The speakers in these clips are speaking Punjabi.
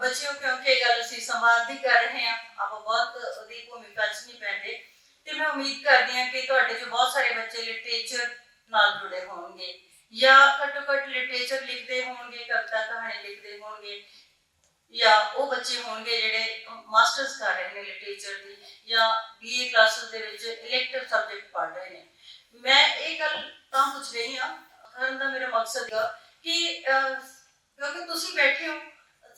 ਬੱਚਿਓ, ਕਿਉਂਕਿ ਇਹ ਗੱਲ ਅਸੀਂ ਸੰਵਾਦ ਦੀ ਕਰ ਰਹੇ ਹਾਂ, ਆਪਾਂ ਬਹੁਤ ਉਹਦੀ ਭੂਮਿਕਾ 'ਚ ਨਹੀਂ ਪੈਂਦੇ ਤੇ ਮੈਂ ਉਮੀਦ ਕਰਦੀ ਹਾਂ ਕਿ ਤੁਹਾਡੇ 'ਚ ਬਹੁਤ ਸਾਰੇ ਬੱਚੇ ਲਿਟਰੇਚਰ ਨਾਲ ਜੁੜੇ ਹੋਣਗੇ। ਜਾਂ ਘੱਟੋ ਘੱਟ ਲਿਟਰੇਚਰ ਲਿਖਦੇ ਹੋਣਗੇ, ਕਵਿਤਾ ਕਹਾਣੀ ਲਿਖਦੇ ਹੋਣਗੇ। ਜਾਂ ਉਹ ਬੱਚੇ ਹੋਣਗੇ ਜਿਹੜੇ ਮਾਸਟਰਸ ਕਰ ਰਹੇ ਨੇ ਲਿਟਰੇਚਰ ਦੀ, ਜਾਂ ਬੀਏ ਕਲਾਸਿਸ ਦੇ ਵਿੱਚ ਇਲੈਕਟਿਵ ਸਬਜੈਕਟ ਪੜ੍ਹ ਰਹੇ ਨੇ। ਮੈਂ ਇਹ ਗੱਲ ਤਾਂ ਪੁੱਛ ਰਹੀ ਹਾਂ, ਕਰਨ ਦਾ ਮੇਰਾ ਮਕਸਦ ਹੈ ਕਿ ਕਿਉਂਕਿ ਤੁਸੀਂ ਬੈਠੇ ਹੋ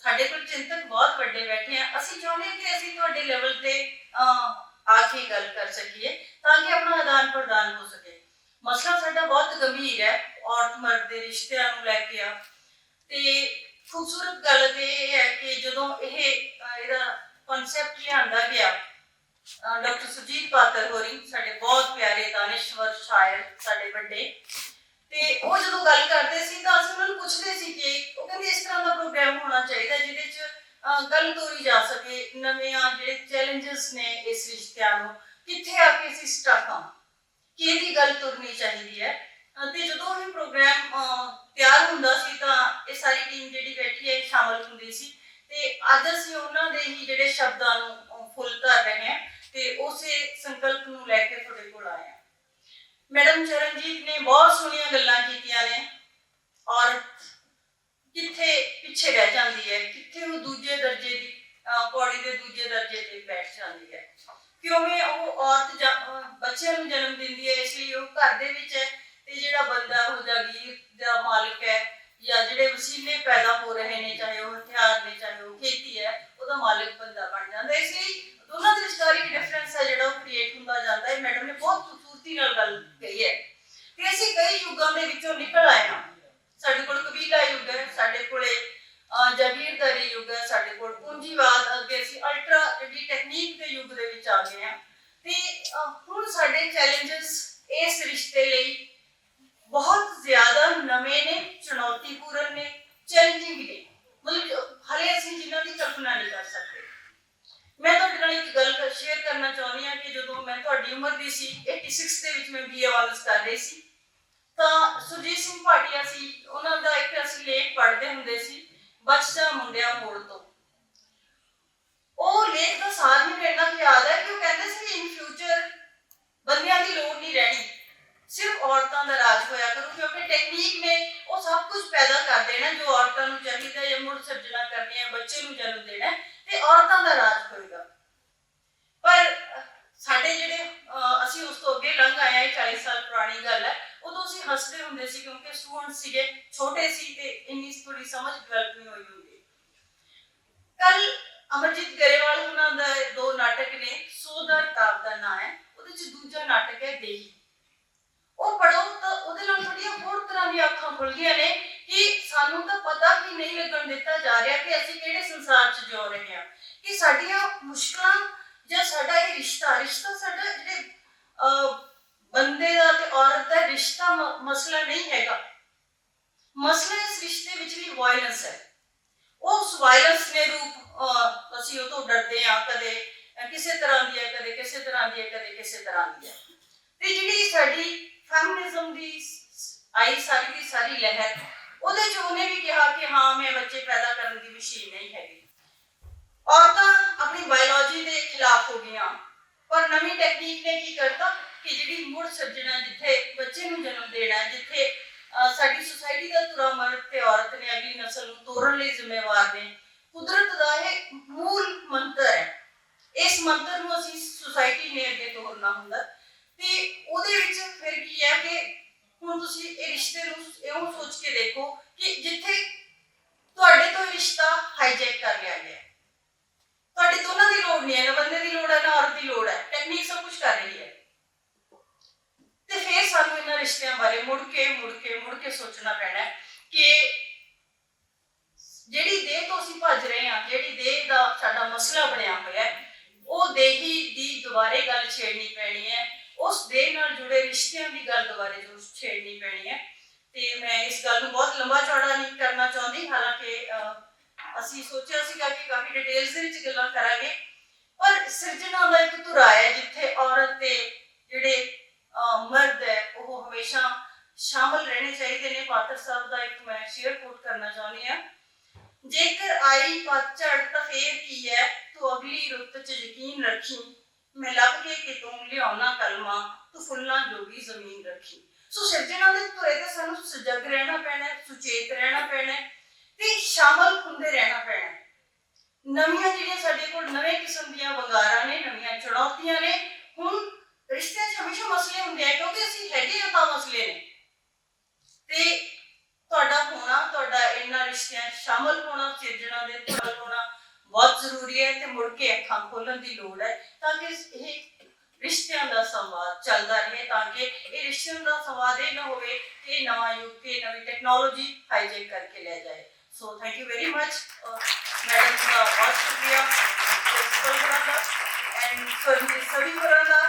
ਸਾਡੇ ਕੋਲ ਚਿੰਤਕ ਬਹੁਤ ਵੱਡੇ ਬੈਠੇ ਆ। ਅਸੀਂ ਚਾਹੁੰਦੇ ਹਾਂ ਕਿ ਅਸੀਂ ਤੁਹਾਡੇ ਲੈਵਲ ਤੇ ਆ ਕੇ ਗੱਲ ਕਰ ਸਕੀਏ, ਤਾਂ ਕਿ ਆਪਣਾ ਆਦਾਨ ਪ੍ਰਦਾਨ ਹੋ ਸਕੇ। ਮਸਲਾ ਸਾਡਾ ਬਹੁਤ ਗੰਭੀਰ ਹੈ ਔਰਤ ਮਰਦ ਦੇ ਰਿਸ਼ਤਿਆਂ ਨੂੰ ਲੈ ਕੇ ਆ ਤੇ ਖੂਬਸੂਰਤ ਗੱਲ ਤੇ ਇਹ ਹੈ ਕਿ ਜਦੋਂ ਇਹ ਅਹ, ਇਹਦਾ ਕਨਸੈਪਟ ਲਿਆਂਦਾ ਗਿਆ ਡਾਕਟਰ ਸੁਜੀਤ ਪਾਤਰ ਹੋਰੀ ਸਾਡੇ ਬਹੁਤ ਪਿਆਰੇ ਦਾਨਿਸ਼ਵਰ ਸ਼ਾਇਰ ਸਾਡੇ ਵੱਡੇ ਤੇ ਉਹ ਜਦੋਂ ਗੱਲ ਕਰਦੇ ਸੀ ਤਾਂ ਅਸੀਂ ਉਹਨਾਂ ਨੂੰ ਪੁੱਛਦੇ ਸੀ ਕਿ ਉਹ ਕਹਿੰਦੇ ਇਸ ਤਰ੍ਹਾਂ ਦਾ ਪ੍ਰੋਗਰਾਮ ਹੋਣਾ ਚਾਹੀਦਾ ਜਿਹਦੇ 'ਚ ਅਹ, ਗੱਲ ਤੋਰੀ ਜਾ ਸਕੇ ਨਵੇਂ ਆ ਜਿਹੜੇ ਚੈਲੰਜਸ ਨੇ ਇਸ ਰਿਸ਼ਤਿਆਂ ਨੂੰ ਕਿੱਥੇ ਆ ਕੇ ਅਸੀਂ ਸਟਕ ਹਾਂ? ਕਿ ਗੱਲ ਤੁਰਨੀ ਚਾਹੀਦੀ ਹੈ? ਤੇ ਜਦੋਂ ਇਹ ਪ੍ਰੋਗਰਾਮ ਤਿਆਰ ਹੁੰਦਾ ਸੀ ਤਾਂ ਇਹ ਸਾਰੀ ਟੀਮ ਜਿਹੜੀ ਬੈਠੀ ਹੈ ਸ਼ਾਮਲ ਹੁੰਦੀ ਸੀ। ਤੇ ਅੱਜ ਅਸੀਂ ਉਹਨਾਂ ਦੇ ਹੀ ਜਿਹੜੇ ਸ਼ਬਦਾਂ ਨੂੰ ਫੁੱਲ ਕਰ ਰਹੇ ਹਾਂ ਤੇ ਉਸੇ ਸੰਕਲਪ ਨੂੰ ਲੈ ਕੇ ਤੁਹਾਡੇ ਕੋਲ ਆਏ ਹਾਂ। ਮੈਡਮ ਚਰਨਜੀਤ ਨੇ ਬਹੁਤ ਸੋਹਣੀਆਂ ਗੱਲਾਂ ਕੀਤੀਆਂ ਨੇ ਔਰ ਕਿੱਥੇ ਪਿੱਛੇ ਰਹਿ ਜਾਂਦੀ ਹੈ, ਕਿੱਥੇ ਉਹ ਦੂਜੇ ਦਰਜੇ ਦੀ ਪੌੜੀ ਦੇ ਦੂਜੇ ਦਰਜੇ ਤੇ ਬੈਠ ਜਾਂਦੀ ਹੈ। ਕਿਉਂਕਿ ਉਹ ਔਰਤ ਬੱਚਿਆਂ ਨੂੰ ਜਨਮ ਦਿੰਦੀ ਹੈ, ਇਸ ਲਈ ਉਹ ਘਰ ਦੇ ਵਿੱਚ ਹੈ ਤੇ ਜਿਹੜਾ ਬੰਦਾ ਉਹ ਜਾਗੀਰ ਦਾ ਮਾਲਕ ਹੈ ਜਾਂ ਜਿਹੜੇ ਵਸੀਲੇ ਪੈਦਾ ਹੋ ਰਹੇ ਨੇ, ਚਾਹੇ ਉਹ ਹਥਿਆਰ ਨੇ, ਚਾਹੇ ਉਹ ਖੇਤੀ ਹੈ, ਉਹਦਾ ਮਾਲਕ ਬੰਦਾ ਬਣ ਜਾਂਦਾ ਹੈ। ਇਸ ਲਈ ਦੋਨਾਂ ਦੇ ਵਿਚਕਾਰ ਇੱਕ ਡਿਫਰੈਂਸ ਹੈ ਜਿਹੜਾ ਉਹ ਕ੍ਰੀਏਟ ਹੁੰਦਾ ਜਾਂਦਾ ਹੈ। ਮੈਡਮ ਨੇ ਬਹੁਤ ਖੂਬਸੂਰਤੀ ਨਾਲ ਗੱਲ ਕਹੀ ਹੈ। ਤੇ ਅਸੀਂ ਕਈ ਯੁੱਗਾਂ ਦੇ ਵਿੱਚੋਂ ਨਿਕਲ ਆਏ ਹਾਂ। ਸਾਡੇ ਕੋਲ ਕਬੀਲਾ ਯੁੱਗ ਹੈ, ਸਾਡੇ ਕੋਲੇ ਜਾਗੀਰਦਾਰੀ ਯੁੱਗ ਹੈ ਸਾਡੇ ਕੋਲ ਪੂੰਜੀਵਾਦ ਅੱਗੇ ਅਸੀਂ ਅਲਟਰਾ ਜਿਹੜੀ ਦੇ ਯੁੱਗ ਦੇ ਵਿੱਚ ਆ ਗਏ ਹਾਂ ਤੇ ਹੁਣ ਸਾਡੇ ਚੈਲੰਜਸ ਇਸ ਰਿਸ਼ਤੇ ਲਈ ਬਹੁਤ ਜ਼ਿਆਦਾ ਨਵੇਂ ਨੇ, ਚੁਣੌਤੀਪੂਰਨ ਨੇ ਚੈਲੰਜਿੰਗ ਨੇ। ਮਤਲਬ ਹਲੇ ਅਸੀਂ ਜਿਨ੍ਹਾਂ ਦੀ ਕਲਪਨਾ ਨਹੀਂ ਕਰ ਸਕਦੇ। ਮੈਂ ਤੁਹਾਡੇ ਨਾਲ ਇੱਕ ਗੱਲ ਸ਼ੇਅਰ ਕਰਨਾ ਚਾਹੁੰਦੀ ਹਾਂ ਕਿ ਜਦੋਂ ਮੈਂ ਤੁਹਾਡੀ ਉਮਰ ਦੀ ਸੀ 86 ਦੇ ਵਿੱਚ ਮੈਂ ਬੀਏ ਆਨਰਸ ਕਰ ਰਹੀ ਸੀ, ਤਾਂ ਸੁਰਜੀਤ ਸਿੰਘ ਭਾਟੀਆ ਸੀ, ਉਹਨਾਂ ਦਾ ਇੱਕ ਅਸੀਂ ਲੇਖ ਪੜ੍ਹਦੇ ਹੁੰਦੇ ਸੀ, ਬਚਦਾ ਮੁੰਡਿਆ ਮੋੜ ਤੋਂ ਉਹ ਲੇਖ ਦਾ ਸਾਰ ਮੈਨੂੰ ਇੰਨਾ ਕੁ ਯਾਦ ਹੈ ਕਿ ਉਹ ਕਹਿੰਦੇ ਸੀ ਕਿ ਇਨ ਫਿਊਚਰ ਬੰਦਿਆਂ ਦੀ ਲੋੜ ਨਹੀਂ ਰਹਿਣੀ ਸਿਰਫ ਔਰਤਾਂ ਦਾ ਰਾਜ ਹੋਇਆ ਕਰੂ ਕਿਉਂਕਿ ਟੈਕਨੀਕ ਨੇ ਉਹ ਸਭ ਕੁਝ ਪੈਦਾ ਕਰ ਜੋ ਔਰਤਾਂ ਨੂੰ ਚਾਹੀਦਾ ਹੈ ਮੁੜ ਸਿਰਜਣਾ ਕਰਨੀ ਹੈ ਬੱਚੇ ਨੂੰ ਜਨਮ ਦੇਣਾ ਤੇ ਔਰਤਾਂ ਦਾ ਰਾਜ ਹੋਏਗਾ। ਪਰ ਸਾਡੇ ਜਿਹੜੇ ਅਸੀਂ ਉਸ ਤੋਂ ਅੱਗੇ ਲੰਘ ਆਏ ਹਾਂ, 40 ਸਾਲ ਪੁਰਾਣੀ ਗੱਲ ਹੈ ਉਦੋਂ ਅਸੀਂ ਹੱਸਦੇ ਹੁੰਦੇ ਸੀ ਕਿਉਂਕਿ ਸਟੂਡੈਂਟ ਸੀਗੇ ਛੋਟੇ ਸੀ ਤੇ ਇੰਨੀ ਥੋੜੀ ਸਮਝ ਡਿਵੈਲਪ ਨਹੀਂ ਹੋਈ ਹੁੰਦੀ। ਕੱਲ ਅਮਰਜੀਤ ਗਰੇਵਾਲ ਉਹਨਾਂ ਦਾ ਦੋ ਨਾਟਕ ਨੇ ਸੋ ਦਾ ਕਿਤਾਬ ਦਾ ਨਾਂ ਹੈ ਉਹਦੇ ਚ ਦੂਜਾ ਨਾਟਕ ਹੈ ਦੇਹੀ। ਉਹ ਪੜੋ ਤਾਂ ਉਹਦੇ ਨਾਲ ਥੋੜੀਆਂ ਹੋਰ ਤਰ੍ਹਾਂ ਦੀਆਂ ਅੱਖਾਂ ਖੁੱਲਦੀਆਂ ਨੇ ਕਿ ਸਾਨੂੰ ਤਾਂ ਪਤਾ ਹੀ ਨਹੀਂ ਲੱਗਣ ਦਿੱਤਾ ਜਾ ਰਿਹਾ ਕਿ ਅਸੀਂ ਕਿਹੜੇ ਸੰਸਾਰ 'ਚ ਜਿਉ ਰਹੇ ਹਾਂ? ਕਿ ਸਾਡੀਆਂ ਮੁਸ਼ਕਲਾਂ ਜਾਂ ਸਾਡਾ ਇਹ ਰਿਸ਼ਤਾ ਰਿਸ਼ਤਾ ਸਾਡਾ ਜਿਹੜੇ ਬੰਦੇ ਦਾ ਤੇ ਔਰਤ ਦਾ ਰਿਸ਼ਤਾ ਮਸਲਾ ਨਹੀਂ ਹੈਗਾ। ਮਸਲਾ ਇਸ ਰਿਸ਼ਤੇ ਵਿੱਚ ਵੀ ਵਾਇਲੈਂਸ ਹੈ। ਉਸ ਵਾਇਲੈਂਸ ਨੇ ਰੂਪ ਅਸੀਂ ਉਹ ਤੋਂ ਡਰਦੇ ਆ ਕਦੇ ਕਿਸੇ ਤਰ੍ਹਾਂ ਦੀ ਹੈ, ਕਦੇ ਕਿਸੇ ਤਰ੍ਹਾਂ ਦੀ ਹੈ, ਕਦੇ ਕਿਸੇ ਤਰ੍ਹਾਂ ਦੀ ਹੈ। ਤੇ ਜਿਹੜੀ ਸਾਡੀ ਫੈਮਿਨਿਜ਼ਮ ਦੀ ਆਈ ਸਾਰੀ ਦੀ ਸਾਰੀ ਲਹਿਰ ਉਹਦੇ ਚ ਉਹਨੇ ਵੀ ਕਿਹਾ ਕਿ ਹਾਂ, ਮੈਂ ਬੱਚੇ ਪੈਦਾ ਕਰਨ ਦੀ ਮਸ਼ੀਨ ਨਹੀਂ ਹੈਗੀ। ਔਰਤਾਂ ਆਪਣੀ ਬਾਇਓਲੋਜੀ ਦੇ ਖਿਲਾਫ ਹੋ ਗਈਆਂ। ਪਰ ਨਵੀਂ ਟੈਕਨੀਕ ਨੇ ਕੀ ਕਰਤਾ? ਕਿ ਜਿਹੜੀ ਮੁੜ ਸਿਰਜਣਾ, ਜਿੱਥੇ ਬੱਚੇ ਨੂੰ ਜਨਮ ਦੇਣਾ, ਜਿੱਥੇ ਸਾਡੀ ਸੁਸਾਇਟੀ ਦਾ ਤੁਰਾ ਮਰਦ ਤੇ ਔਰਤ ਨੇ ਅਗਲੀ ਨਸਲ ਨੂੰ ਤੋੜਨ ਲਈ ਜ਼ਿੰਮੇਵਾਰ ਨੇ, ਕੁਦਰਤ ਦਾ ਇਹ ਮੂਲ ਮੰਤਰ ਹੈ। ਇਸ ਮੰਤਰ ਨੂੰ ਅਸੀਂ ਸੁਸਾਇਟੀ ਨੇ ਅੱਗੇ ਤੋਰਨਾ ਹੁੰਦਾ ਤੇ ਉਹਦੇ ਵਿੱਚ ਫਿਰ ਕੀ ਹੈ ਕਿ ਹੁਣ ਤੁਸੀਂ ਇਹ ਰਿਸ਼ਤੇ ਨੂੰ ਇਉਂ ਸੋਚ ਕੇ ਦੇਖੋ ਕਿ ਜਿੱਥੇ ਤੁਹਾਡੇ ਤੋਂ ਇਹ ਰਿਸ਼ਤਾ ਹਾਈਜੈਕ ਕਰ ਲਿਆ ਗਿਆ ਹੈ। ਤੁਹਾਡੇ ਦੋਨਾਂ ਦੀ ਲੋੜ ਨਹੀਂ ਹੈ ਨਾ ਬੰਦੇ ਦੀ ਲੋੜ ਹੈ ਨਾ ਔਰਤ ਦੀ ਲੋੜ ਹੈ ਟੈਕਨੀਕ ਸਭ ਕੁਝ ਕਰ ਰਹੀ ਹੈ ਤੇ ਫਿਰ ਸਾਨੂੰ ਇਹਨਾਂ ਰਿਸ਼ਤਿਆਂ ਬਾਰੇ ਮੁੜ ਕੇ ਮੁੜ ਕੇ ਮੁੜ ਕੇ ਸੋਚਣਾ ਪੈਣਾ ਹੈ ਕਿ ਜਿਹੜੀ ਦੇਹ ਤੋਂ ਅਸੀਂ ਭੱਜ ਰਹੇ ਹਾਂ ਜਿਹੜੀ ਦੇਹ ਦਾ ਸਾਡਾ ਮਸਲਾ ਬਣਿਆ ਹੋਇਆ ਹੈ ਉਹ ਦੇਹੀ ਦੀ ਦੁਬਾਰੇ ਗੱਲ ਛੇੜਨੀ ਪੈਣੀ ਹੈ ਉਸ ਦੇਹ ਨਾਲ ਜੁੜੇ ਰਿਸ਼ਤਿਆਂ ਦੀ ਗੱਲ ਦੁਬਾਰੇ ਜੋ ਛੇੜਨੀ ਪੈਣੀ ਹੈ ਤੇ ਮੈਂ ਇਸ ਗੱਲ ਨੂੰ ਬਹੁਤ ਲੰਬਾ ਚੌੜਾ ਨਹੀਂ ਕਰਨਾ ਚਾਹੁੰਦੀ ਹਾਲਾਂਕਿ ਅਹ, ਅਸੀਂ ਸੋਚਿਆ ਸੀਗਾ ਕਿ ਕਾਫੀ ਡਿਟੇਲਸ ਦੇ ਵਿੱਚ ਗੱਲਾਂ ਕਰਾਂਗੇ। ਪਰ ਸਿਰਜਣਾ ਦਾ ਇੱਕ ਧੁਰਾ ਹੈ ਜਿੱਥੇ ਔਰਤ ਤੇ ਜਿਹੜੇ ਮਰਦ ਹੈ, ਉਹ ਹਮੇਸ਼ਾ ਸ਼ਾਮਲ ਰਹਿਣੇ ਚਾਹੀਦੇ ਨੇ। ਪਾਤਰ ਸਾਹਿਬ ਦਾ ਇੱਕ ਮੈਂ ਸ਼ੇਅਰ ਕੋਟ ਕਰਨਾ ਚਾਹੁੰਦੀ ਹਾਂ। ਜੇਕਰ ਆਈ ਪਤਝੜ ਤਾਂ ਫੇਰ ਕੀ ਹੈ? ਤੂੰ ਅਗਲੀ ਰੁੱਤ 'ਚ ਯਕੀਨ ਰੱਖੀ। ਮੈਂ ਲੱਭ ਕੇ ਕਿ ਤੂੰ ਲਿਆਉਣਾ ਕਲਮਾ, ਤੂੰ ਫੁੱਲਾਂ ਜੋਗੀ ਜ਼ਮੀਨ ਰੱਖੀ। ਸੋ ਸਿਰਜਣਾ ਦੇ ਤੁਰੇ ਤੇ ਸਾਨੂੰ ਸਜਗ ਰਹਿਣਾ ਪੈਣਾ ਸੁਚੇਤ ਰਹਿਣਾ ਪੈਣਾ ਤੇ ਸ਼ਾਮਲ ਹੁੰਦੇ ਰਹਿਣਾ ਪੈਣਾ ਹੈ। ਨਵੀਆਂ ਜਿਹੜੀਆਂ ਸਾਡੇ ਕੋਲ ਨਵੇਂ ਕਿਸਮ ਦੀਆਂ ਵੰਗਾਰਾਂ ਨੇ, ਨਵੀਆਂ ਚੁਣੌਤੀਆਂ ਨੇ। ਹੁਣ ਰਿਸ਼ਤਿਆਂ 'ਚ ਹਮੇਸ਼ਾ ਮਸਲੇ ਹੁੰਦੇ ਆ, ਕਿਉਂਕਿ ਅਸੀਂ ਹੈਗੇ ਆ ਤਾਂ ਮਸਲੇ ਨੇ। ਤੇ ਤੁਹਾਡਾ ਹੋਣਾ, ਤੁਹਾਡਾ ਇਹਨਾਂ ਰਿਸ਼ਤਿਆਂ ਸ਼ਾਮਲ ਹੋਣਾ, ਸਿਰਜਣਾ ਦੇ ਸ਼ਾਮਲ ਹੋਣਾ ਬਹੁਤ ਜ਼ਰੂਰੀ ਹੈ ਤੇ ਮੁੜ ਕੇ ਅੱਖਾਂ ਖੋਲਣ ਦੀ ਲੋੜ ਹੈ ਤਾਂ ਕਿ ਇਹ ਰਿਸ਼ਤਿਆਂ ਦਾ ਸੰਵਾਦ ਚੱਲਦਾ ਰਹੇ, ਤਾਂ ਕਿ ਇਹ ਰਿਸ਼ਤਿਆਂ ਦਾ ਸੰਵਾਦ ਇਹ ਨਾ ਹੋਵੇ ਕਿ ਨਵਾਂ ਯੁੱਗ ਤੇ ਨਵੀਂ ਟੈਕਨੋਲੋਜੀ ਹਾਈਜੈਕ ਕਰਕੇ ਲੈ ਜਾਏ। So thank you very much, uh, Madam uh, Watch Priya, and Serving Varana,